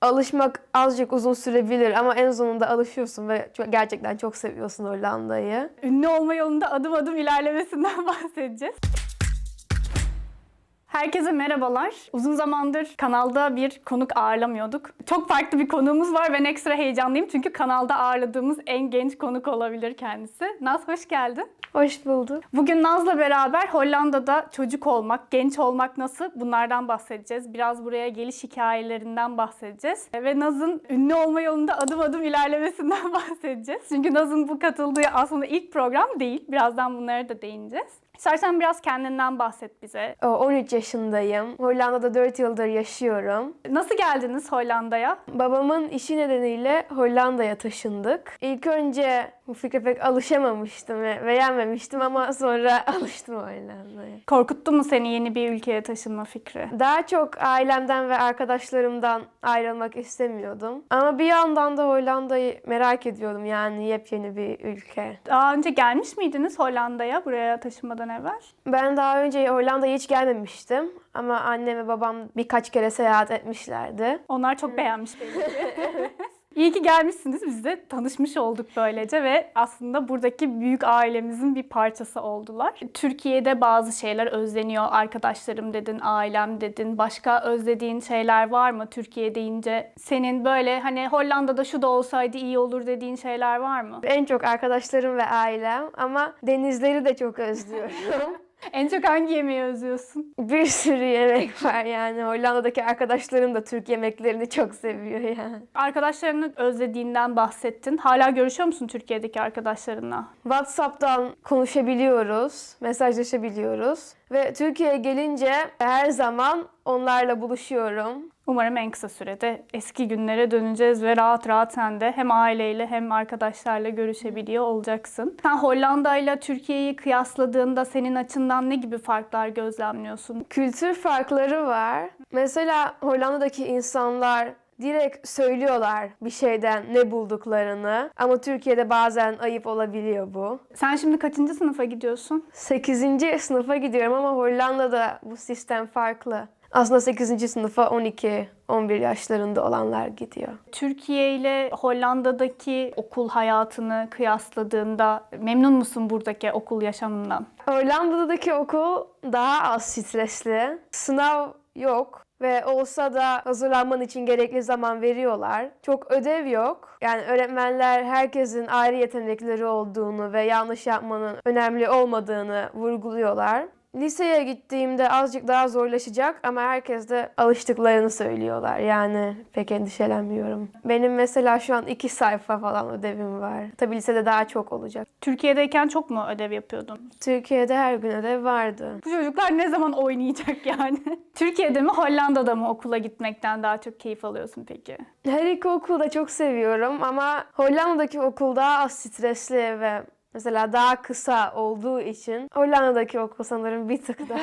Alışmak azıcık uzun sürebilir ama en sonunda alışıyorsun ve gerçekten çok seviyorsun Hollanda'yı. Ünlü olma yolunda adım adım ilerlemesinden bahsedeceğiz. Herkese merhabalar. Uzun zamandır kanalda bir konuk ağırlamıyorduk. Çok farklı bir konuğumuz var. Ben ekstra heyecanlıyım çünkü kanalda ağırladığımız en genç konuk olabilir kendisi. Naz hoş geldin. Hoş bulduk. Bugün Naz'la beraber Hollanda'da çocuk olmak, genç olmak nasıl bunlardan bahsedeceğiz. Biraz buraya geliş hikayelerinden bahsedeceğiz. Ve Naz'ın ünlü olma yolunda adım adım ilerlemesinden bahsedeceğiz. Çünkü Naz'ın bu katıldığı aslında ilk program değil. Birazdan bunlara da değineceğiz. İstersen biraz kendinden bahset bize. O, 13 yaşındayım. Hollanda'da 4 yıldır yaşıyorum. Nasıl geldiniz Hollanda'ya? Babamın işi nedeniyle Hollanda'ya taşındık. İlk önce bu fikre pek alışamamıştım ve beğenmemiştim ama sonra alıştım Hollanda'ya. Korkuttu mu seni yeni bir ülkeye taşınma fikri? Daha çok ailemden ve arkadaşlarımdan ayrılmak istemiyordum. Ama bir yandan da Hollanda'yı merak ediyordum yani yepyeni bir ülke. Daha önce gelmiş miydiniz Hollanda'ya buraya taşınmadan evvel? Ben daha önce Hollanda'ya hiç gelmemiştim ama annem ve babam birkaç kere seyahat etmişlerdi. Onlar çok beğenmiş belli ki. İyi ki gelmişsiniz. Biz de tanışmış olduk böylece ve aslında buradaki büyük ailemizin bir parçası oldular. Türkiye'de bazı şeyler özleniyor. Arkadaşlarım dedin, ailem dedin. Başka özlediğin şeyler var mı Türkiye deyince? Senin böyle hani Hollanda'da şu da olsaydı iyi olur dediğin şeyler var mı? En çok arkadaşlarım ve ailem ama denizleri de çok özlüyorum. En çok hangi yemeği özlüyorsun? bir sürü yemek var yani. Hollanda'daki arkadaşlarım da Türk yemeklerini çok seviyor yani. Arkadaşlarını özlediğinden bahsettin. Hala görüşüyor musun Türkiye'deki arkadaşlarınla? WhatsApp'tan konuşabiliyoruz, mesajlaşabiliyoruz ve Türkiye'ye gelince her zaman onlarla buluşuyorum. Umarım en kısa sürede eski günlere döneceğiz ve rahat rahat sen de hem aileyle hem arkadaşlarla görüşebiliyor olacaksın. Sen Hollanda ile Türkiye'yi kıyasladığında senin açından ne gibi farklar gözlemliyorsun? Kültür farkları var. Mesela Hollanda'daki insanlar direkt söylüyorlar bir şeyden ne bulduklarını ama Türkiye'de bazen ayıp olabiliyor bu. Sen şimdi kaçıncı sınıfa gidiyorsun? 8. sınıfa gidiyorum ama Hollanda'da bu sistem farklı. Aslında 8. sınıfa 12 11 yaşlarında olanlar gidiyor. Türkiye ile Hollanda'daki okul hayatını kıyasladığında memnun musun buradaki okul yaşamından? Hollanda'daki okul daha az stresli. Sınav yok ve olsa da hazırlanman için gerekli zaman veriyorlar. Çok ödev yok. Yani öğretmenler herkesin ayrı yetenekleri olduğunu ve yanlış yapmanın önemli olmadığını vurguluyorlar. Liseye gittiğimde azıcık daha zorlaşacak ama herkes de alıştıklarını söylüyorlar. Yani pek endişelenmiyorum. Benim mesela şu an iki sayfa falan ödevim var. Tabii lisede daha çok olacak. Türkiye'deyken çok mu ödev yapıyordun? Türkiye'de her gün ödev vardı. Bu çocuklar ne zaman oynayacak yani? Türkiye'de mi Hollanda'da mı okula gitmekten daha çok keyif alıyorsun peki? Her iki okulu da çok seviyorum ama Hollanda'daki okul daha az stresli ve mesela daha kısa olduğu için Hollanda'daki okul sanırım bir tık daha.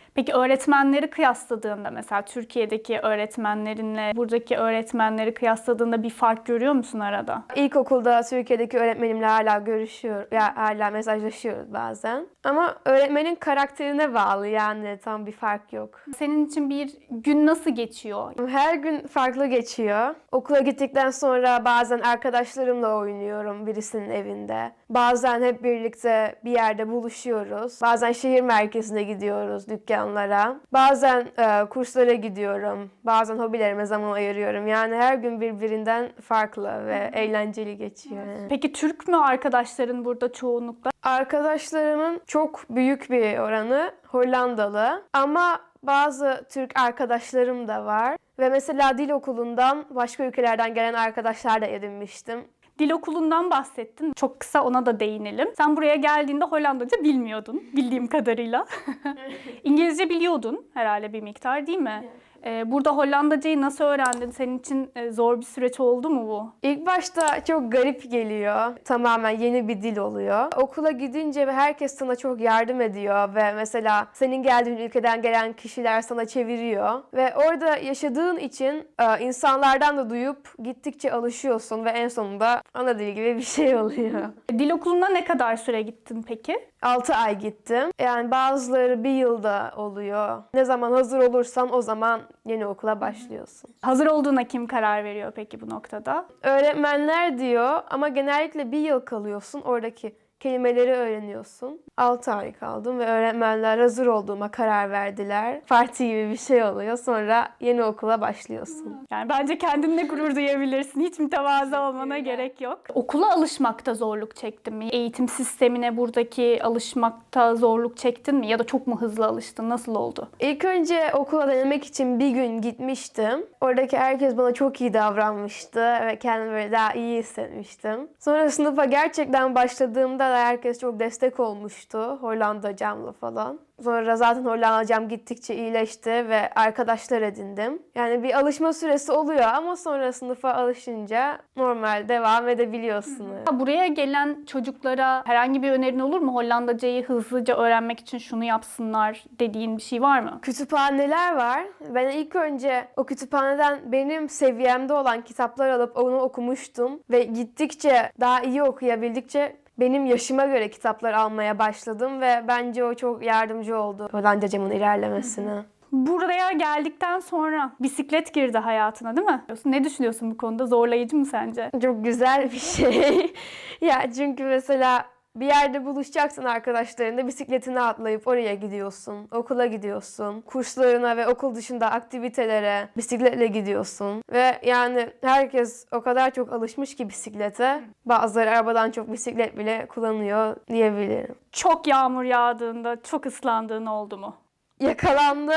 Peki öğretmenleri kıyasladığında mesela Türkiye'deki öğretmenlerinle buradaki öğretmenleri kıyasladığında bir fark görüyor musun arada? İlkokulda Türkiye'deki öğretmenimle hala görüşüyor ya hala mesajlaşıyoruz bazen. Ama öğretmenin karakterine bağlı yani tam bir fark yok. Senin için bir gün nasıl geçiyor? Her gün farklı geçiyor. Okula gittikten sonra bazen arkadaşlarımla oynuyorum birisinin evinde. Bazen hep birlikte bir yerde buluşuyoruz. Bazen şehir merkezine gidiyoruz dükkanlara. Bazen e, kurslara gidiyorum. Bazen hobilerime zaman ayırıyorum. Yani her gün birbirinden farklı ve eğlenceli geçiyor. Peki Türk mü arkadaşların burada çoğunlukla? Arkadaşlarımın çok büyük bir oranı Hollandalı ama bazı Türk arkadaşlarım da var. Ve mesela dil okulundan başka ülkelerden gelen arkadaşlar da edinmiştim. Dil okulundan bahsettin. Çok kısa ona da değinelim. Sen buraya geldiğinde Hollandaca bilmiyordun bildiğim kadarıyla. İngilizce biliyordun herhalde bir miktar değil mi? Ee, burada Hollandacayı nasıl öğrendin? Senin için e, zor bir süreç oldu mu bu? İlk başta çok garip geliyor. Tamamen yeni bir dil oluyor. Okula gidince ve herkes sana çok yardım ediyor ve mesela senin geldiğin ülkeden gelen kişiler sana çeviriyor ve orada yaşadığın için e, insanlardan da duyup gittikçe alışıyorsun ve en sonunda ana dil gibi bir şey oluyor. Dil okuluna ne kadar süre gittin peki? 6 ay gittim. Yani bazıları bir yılda oluyor. Ne zaman hazır olursan o zaman yeni okula başlıyorsun. Hazır olduğuna kim karar veriyor peki bu noktada? Öğretmenler diyor ama genellikle bir yıl kalıyorsun. Oradaki kelimeleri öğreniyorsun. 6 ay kaldım ve öğretmenler hazır olduğuma karar verdiler. Parti gibi bir şey oluyor. Sonra yeni okula başlıyorsun. Yani bence kendinle gurur duyabilirsin. Hiç mütevazı olmana gerek yok. Okula alışmakta zorluk çektin mi? Eğitim sistemine buradaki alışmakta zorluk çektin mi? Ya da çok mu hızlı alıştın? Nasıl oldu? İlk önce okula denemek için bir gün gitmiştim. Oradaki herkes bana çok iyi davranmıştı ve kendimi böyle daha iyi hissetmiştim. Sonra sınıfa gerçekten başladığımda da herkes çok destek olmuştu. Hollandacamla falan. Sonra zaten Hollandacam gittikçe iyileşti ve arkadaşlar edindim. Yani bir alışma süresi oluyor ama sonra sınıfa alışınca normal devam edebiliyorsunuz. Buraya gelen çocuklara herhangi bir önerin olur mu? Hollandacayı hızlıca öğrenmek için şunu yapsınlar dediğin bir şey var mı? Kütüphaneler var. Ben ilk önce o kütüphaneden benim seviyemde olan kitaplar alıp onu okumuştum ve gittikçe daha iyi okuyabildikçe benim yaşıma göre kitaplar almaya başladım ve bence o çok yardımcı oldu Hollandacamın ilerlemesine. Buraya geldikten sonra bisiklet girdi hayatına değil mi? Ne düşünüyorsun bu konuda? Zorlayıcı mı sence? Çok güzel bir şey. ya çünkü mesela bir yerde buluşacaksın arkadaşlarınla bisikletine atlayıp oraya gidiyorsun. Okula gidiyorsun. Kurslarına ve okul dışında aktivitelere bisikletle gidiyorsun. Ve yani herkes o kadar çok alışmış ki bisiklete. Bazıları arabadan çok bisiklet bile kullanıyor diyebilirim. Çok yağmur yağdığında çok ıslandığın oldu mu? Yakalandım.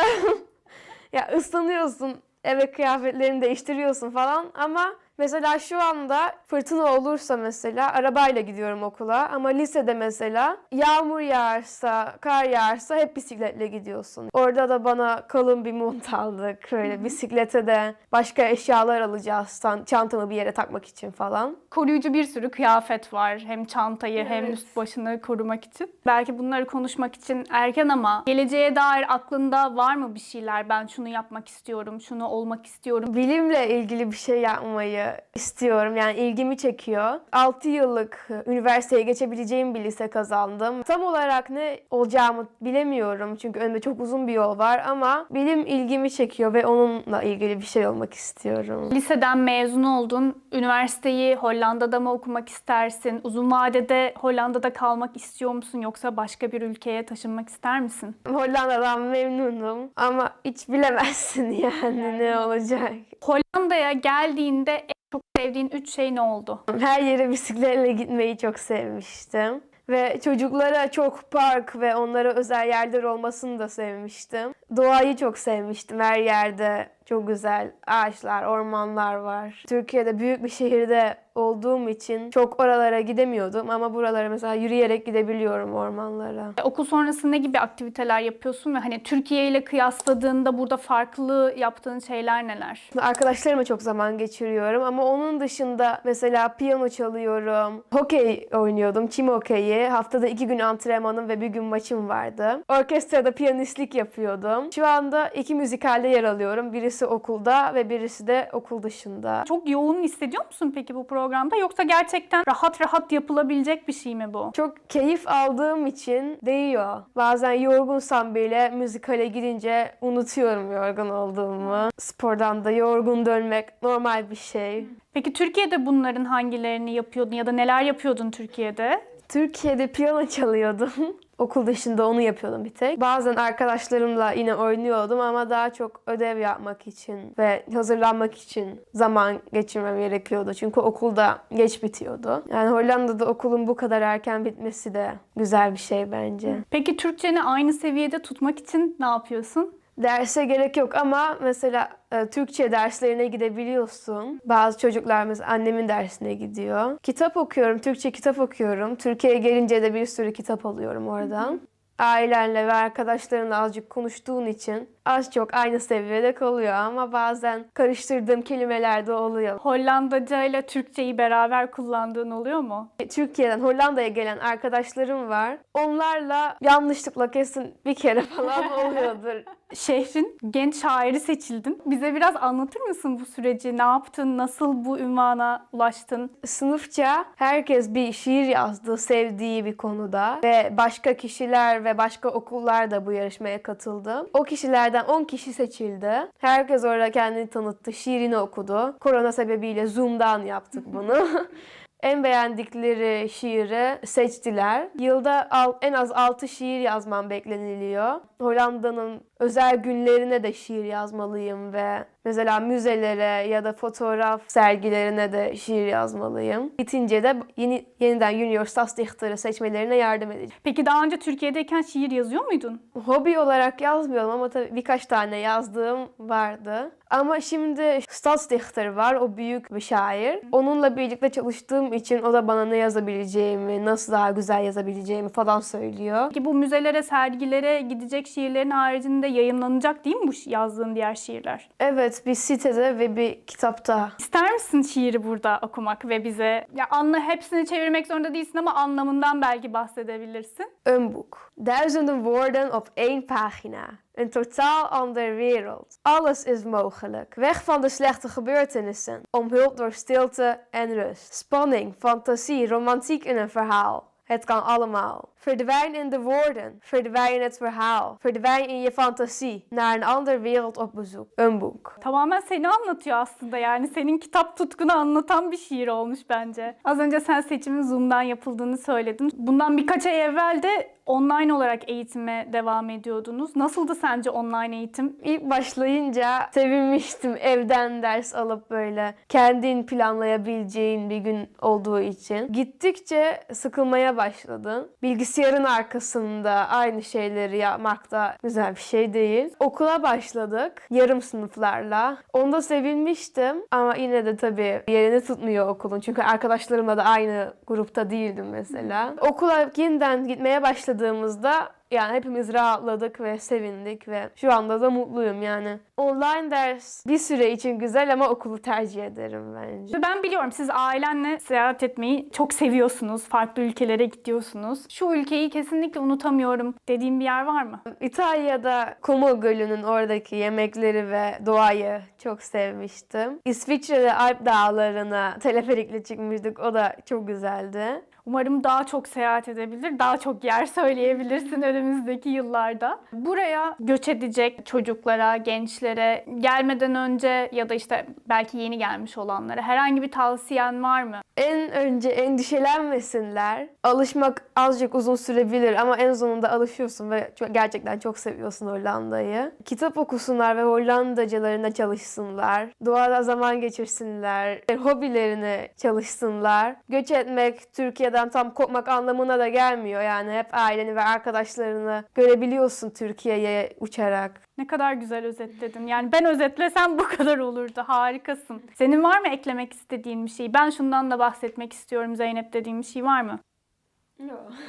ya ıslanıyorsun. Eve kıyafetlerini değiştiriyorsun falan ama mesela şu anda fırtına olursa mesela arabayla gidiyorum okula ama lisede mesela yağmur yağarsa, kar yağarsa hep bisikletle gidiyorsun. Orada da bana kalın bir mont aldık böyle bisiklete de başka eşyalar alacağız çantamı bir yere takmak için falan. Koruyucu bir sürü kıyafet var. Hem çantayı hem Evet. üst başını korumak için. Belki bunları konuşmak için erken ama geleceğe dair aklında var mı bir şeyler? Ben şunu yapmak istiyorum, şunu olmak istiyorum. Bilimle ilgili bir şey yapmayı istiyorum. Yani ilgimi çekiyor. 6 yıllık üniversiteye geçebileceğim bir lise kazandım. Tam olarak ne olacağımı bilemiyorum. Çünkü önümde çok uzun bir yol var ama bilim ilgimi çekiyor ve onunla ilgili bir şey olmak istiyorum. Liseden mezun oldun. Üniversiteyi Hollanda'da mı okumak istersin? Uzun vadede Hollanda'da kalmak istiyor musun yoksa başka bir ülkeye taşınmak ister misin? Hollanda'dan memnunum ama hiç bilemezsin yani ne olacak. Hollanda'ya geldiğinde çok sevdiğin üç şey ne oldu? Her yere bisikletle gitmeyi çok sevmiştim. Ve çocuklara çok park ve onlara özel yerler olmasını da sevmiştim. Doğayı çok sevmiştim. Her yerde çok güzel ağaçlar, ormanlar var. Türkiye'de büyük bir şehirde olduğum için çok oralara gidemiyordum ama buralara mesela yürüyerek gidebiliyorum ormanlara. Okul sonrası ne gibi aktiviteler yapıyorsun ve hani Türkiye ile kıyasladığında burada farklı yaptığın şeyler neler? Arkadaşlarımla çok zaman geçiriyorum ama onun dışında mesela piyano çalıyorum, hokey oynuyordum, çim hokeyi. Haftada iki gün antrenmanım ve bir gün maçım vardı. Orkestrada piyanistlik yapıyordum. Şu anda iki müzikalde yer alıyorum. Birisi okulda ve birisi de okul dışında. Çok yoğun hissediyor musun peki bu programda yoksa gerçekten rahat rahat yapılabilecek bir şey mi bu? Çok keyif aldığım için değiyor. Bazen yorgunsam bile müzikale gidince unutuyorum yorgun olduğumu. Spordan da yorgun dönmek normal bir şey. Peki Türkiye'de bunların hangilerini yapıyordun ya da neler yapıyordun Türkiye'de? Türkiye'de piyano çalıyordum. Okul dışında onu yapıyordum bir tek. Bazen arkadaşlarımla yine oynuyordum ama daha çok ödev yapmak için ve hazırlanmak için zaman geçirmem gerekiyordu. Çünkü okulda geç bitiyordu. Yani Hollanda'da okulun bu kadar erken bitmesi de güzel bir şey bence. Peki Türkçeni aynı seviyede tutmak için ne yapıyorsun? Derse gerek yok ama mesela e, Türkçe derslerine gidebiliyorsun. Bazı çocuklar mesela annemin dersine gidiyor. Kitap okuyorum, Türkçe kitap okuyorum. Türkiye'ye gelince de bir sürü kitap alıyorum oradan. Ailenle ve arkadaşlarınla azıcık konuştuğun için az çok aynı seviyede kalıyor ama bazen karıştırdığım kelimeler de oluyor. Hollandaca ile Türkçeyi beraber kullandığın oluyor mu? Türkiye'den Hollanda'ya gelen arkadaşlarım var. Onlarla yanlışlıkla kesin bir kere falan oluyordur. Şehrin genç şairi seçildin. Bize biraz anlatır mısın bu süreci? Ne yaptın? Nasıl bu ünvana ulaştın? Sınıfça herkes bir şiir yazdı sevdiği bir konuda ve başka kişiler ve başka okullar da bu yarışmaya katıldı. O kişilerden 10 kişi seçildi. Herkes orada kendini tanıttı, şiirini okudu. Korona sebebiyle Zoom'dan yaptık bunu. En beğendikleri şiiri seçtiler. Yılda en az 6 şiir yazmam bekleniliyor. Hollanda'nın özel günlerine de şiir yazmalıyım ve mesela müzelere ya da fotoğraf sergilerine de şiir yazmalıyım. Bitince de yeni, yeniden Junior Stadsdichter'ı seçmelerine yardım edeceğim. Peki daha önce Türkiye'deyken şiir yazıyor muydun? Hobi olarak yazmıyorum ama tabii birkaç tane yazdığım vardı. Ama şimdi Stadsdichter var, o büyük bir şair. Onunla birlikte çalıştığım için o da bana ne yazabileceğimi, nasıl daha güzel yazabileceğimi falan söylüyor. Peki bu müzelere, sergilere gidecek şiirlerin haricinde yayınlanacak değil mi bu yazdığın diğer şiirler? Evet, bir sitede ve bir kitapta. İster misin şiiri burada okumak ve bize ya anla hepsini çevirmek zorunda değilsin ama anlamından belki bahsedebilirsin. Een boek. Duizenden woorden op één pagina. Een totaal ander wereld. Alles is mogelijk. Weg van de slechte gebeurtenissen. Omhuld door stilte en rust. Spanning, fantasie, romantiek in een verhaal. Het kan allemaal. Verdwijn in de woorden. Verdwijn in het verhaal. Verdwijn in je fantasie. Naar een ander wereld op bezoek. Een boek. Tamamen seni anlatıyor aslında yani senin kitap tutkunu anlatan bir şiir olmuş bence. Az önce sen seçimin Zoom'dan yapıldığını söyledin. Bundan birkaç ay evvel de online olarak eğitime devam ediyordunuz. Nasıldı sence online eğitim? İlk başlayınca sevinmiştim evden ders alıp böyle kendin planlayabileceğin bir gün olduğu için. Gittikçe sıkılmaya başladın. Bilgisayarın arkasında aynı şeyleri yapmak da güzel bir şey değil. Okula başladık yarım sınıflarla. Onda sevinmiştim ama yine de tabii yerini tutmuyor okulun. Çünkü arkadaşlarımla da aynı grupta değildim mesela. Okula yeniden gitmeye başladığımızda yani hepimiz rahatladık ve sevindik ve şu anda da mutluyum yani. Online ders bir süre için güzel ama okulu tercih ederim bence. Ben biliyorum siz ailenle seyahat etmeyi çok seviyorsunuz. Farklı ülkelere gidiyorsunuz. Şu ülkeyi kesinlikle unutamıyorum dediğim bir yer var mı? İtalya'da Como Gölü'nün oradaki yemekleri ve doğayı çok sevmiştim. İsviçre'de Alp dağlarına teleferikle çıkmıştık. O da çok güzeldi. Umarım daha çok seyahat edebilir, daha çok yer söyleyebilirsin önümüzdeki yıllarda. Buraya göç edecek çocuklara, gençlere gelmeden önce ya da işte belki yeni gelmiş olanlara herhangi bir tavsiyen var mı? En önce endişelenmesinler. Alışmak azıcık uzun sürebilir ama en sonunda alışıyorsun ve çok, gerçekten çok seviyorsun Hollanda'yı. Kitap okusunlar ve Hollandacalarına çalışsınlar. Doğada zaman geçirsinler. Hobilerini çalışsınlar. Göç etmek Türkiye'den tam kopmak anlamına da gelmiyor. Yani hep aileni ve arkadaşlarını görebiliyorsun Türkiye'ye uçarak. Ne kadar güzel özetledin. Yani ben özetlesem bu kadar olurdu. Harikasın. Senin var mı eklemek istediğin bir şey? Ben şundan da bahsetmek istiyorum Zeynep dediğin bir şey var mı?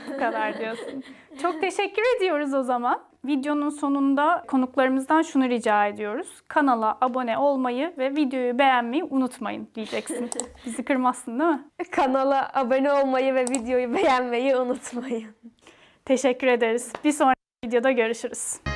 Bu kadar diyorsun. Çok teşekkür ediyoruz o zaman. Videonun sonunda konuklarımızdan şunu rica ediyoruz. Kanala abone olmayı ve videoyu beğenmeyi unutmayın diyeceksin. Bizi kırmazsın değil mi? Kanala abone olmayı ve videoyu beğenmeyi unutmayın. Teşekkür ederiz. Bir sonraki videoda görüşürüz.